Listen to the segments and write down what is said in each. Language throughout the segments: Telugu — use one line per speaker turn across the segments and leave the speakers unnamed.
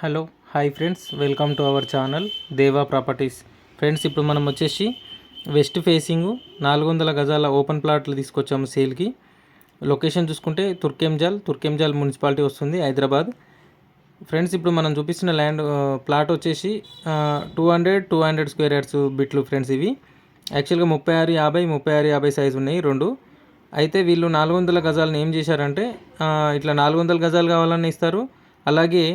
Hello hi friends welcome to our channel Deva properties. Friends ఇప్పుడు మనం వచ్చేసి వెస్ట్ ఫేసింగ్ నాలుగు వందల గజాల ఓపెన్ ప్లాట్లు తీసుకొచ్చాము సేల్కి. లొకేషన్ చూసుకుంటే తుర్కెంజాల్ తుర్కెంజాల్ మున్సిపాలిటీ వస్తుంది హైదరాబాద్. ఫ్రెండ్స్ ఇప్పుడు మనం చూపిస్తున్న ల్యాండ్ ప్లాట్ వచ్చేసి two hundred two hundred square yards బిట్లు ఫ్రెండ్స్ ఇవి. యాక్చువల్గా ముప్పై ఆరు యాభై ముప్పై ఆరు యాభై సైజు ఉన్నాయి రెండు. అయితే వీళ్ళు నాలుగు వందల గజాలను ఏం చేశారంటే ఇట్లా నాలుగు వందల గజాలు కావాలని ఇస్తారు. అలాగే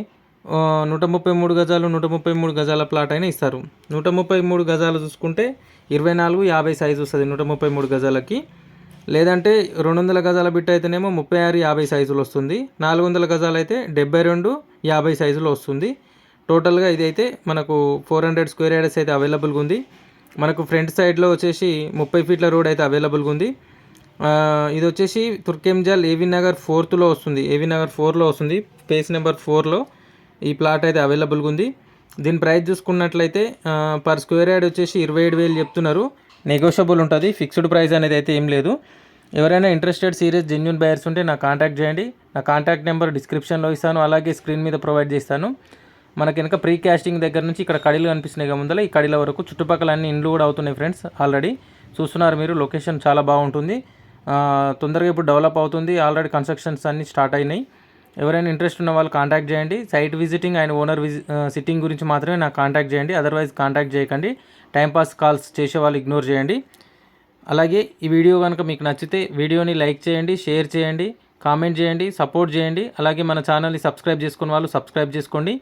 నూట ముప్పై మూడు గజాలు నూట ముప్పై మూడు గజాల ప్లాట్ అయినా ఇస్తారు. నూట ముప్పై మూడు గజాలు చూసుకుంటే ఇరవై నాలుగు యాభై సైజు వస్తుంది నూట ముప్పై మూడు గజాలకి. లేదంటే రెండు వందల గజాల బిట్ అయితేనేమో ముప్పై ఆరు యాభై సైజులు వస్తుంది. నాలుగు వందల గజాలు అయితే డెబ్బై రెండు యాభై సైజులో వస్తుంది. టోటల్గా ఇదైతే మనకు ఫోర్ హండ్రెడ్ స్క్వేర్ యార్డ్స్ అయితే అవైలబుల్గా ఉంది. మనకు ఫ్రంట్ సైడ్లో వచ్చేసి ముప్పై ఫీట్ల రోడ్ అయితే అవైలబుల్గా ఉంది. ఇది వచ్చేసి తుర్కెంజాల్ ఏవి నగర్ ఫోర్త్లో వస్తుంది. ఏవి నగర్ ఫోర్లో వస్తుంది. పేస్ నెంబర్ ఫోర్లో. ఈ ప్లాట్ అయితే అవైలబుల్గా ఉంది. దీని ప్రైస్ చూసుకున్నట్లయితే పర్ స్క్వేర్ యార్డ్ వచ్చేసి ఇరవై ఏడు వేలు చెప్తున్నారు. నెగోషియబుల్ ఉంటుంది. ఫిక్స్డ్ ప్రైస్ అనేది అయితే ఏం లేదు. ఎవరైనా ఇంట్రెస్టెడ్ సీరియస్ జెన్యున్ బయర్స్ ఉంటే నాకు కాంటాక్ట్ చేయండి. నా కాంటాక్ట్ నెంబర్ డిస్క్రిప్షన్లో ఇస్తాను. అలాగే స్క్రీన్ మీద ప్రొవైడ్ చేస్తాను. మనకి వెనక ప్రీ క్యాస్టింగ్ దగ్గర నుంచి ఇక్కడ కడీలు కనిపిస్తున్నాయి కదా ముందర ఈ కడీల వరకు చుట్టుపక్కల అన్ని ఇండ్లు కూడా అవుతున్నాయి ఫ్రెండ్స్ ఆల్రెడీ చూస్తున్నారు మీరు లొకేషన్ చాలా బాగుంటుంది. తొందరగా ఇప్పుడు డెవలప్ అవుతుంది. ఆల్రెడీ కన్స్ట్రక్షన్స్ అన్నీ స్టార్ట్ అయినాయి. ఎవరైనా ఇంట్రెస్ట్ ఉన్న వాళ్ళు కాంటాక్ట్ చేయండి. Site visiting and owner visiting గురించి మాత్రమే నాకు కాంటాక్ట్ చేయండి. అదర్వైజ్ కాంటాక్ట్ చేయకండి. టైంపాస్ కాల్స్ చేసే వాళ్ళు ఇగ్నోర్ చేయండి. అలాగే ఈ వీడియో కనుక మీకు నచ్చితే వీడియోని లైక్ చేయండి షేర్ చేయండి కామెంట్ చేయండి సపోర్ట్ చేయండి. అలాగే మన ఛానల్ని సబ్స్క్రైబ్ చేసుకున్న వాళ్ళు సబ్స్క్రైబ్ చేసుకోండి.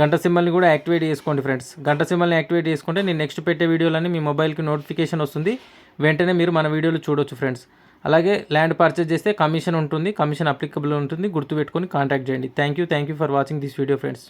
గంట సింబల్ని కూడా యాక్టివేట్ చేసుకోండి ఫ్రెండ్స్. గంట సింబల్ని యాక్టివేట్ చేసుకుంటే నేను నెక్స్ట్ పెట్టే వీడియోలన్నీ మీ మొబైల్కి నోటిఫికేషన్ వస్తుంది. వెంటనే మీరు మన వీడియోలు చూడొచ్చు ఫ్రెండ్స్. అలాగే ల్యాండ్ పర్చేజ్ చేస్తే కమిషన్ ఉంటుంది కమిషన్ అప్లికబుల్ ఉంటుంది గుర్తుపెట్టుకొని కాంటాక్ట్ చేయండి. Thank you thank you for watching this video friends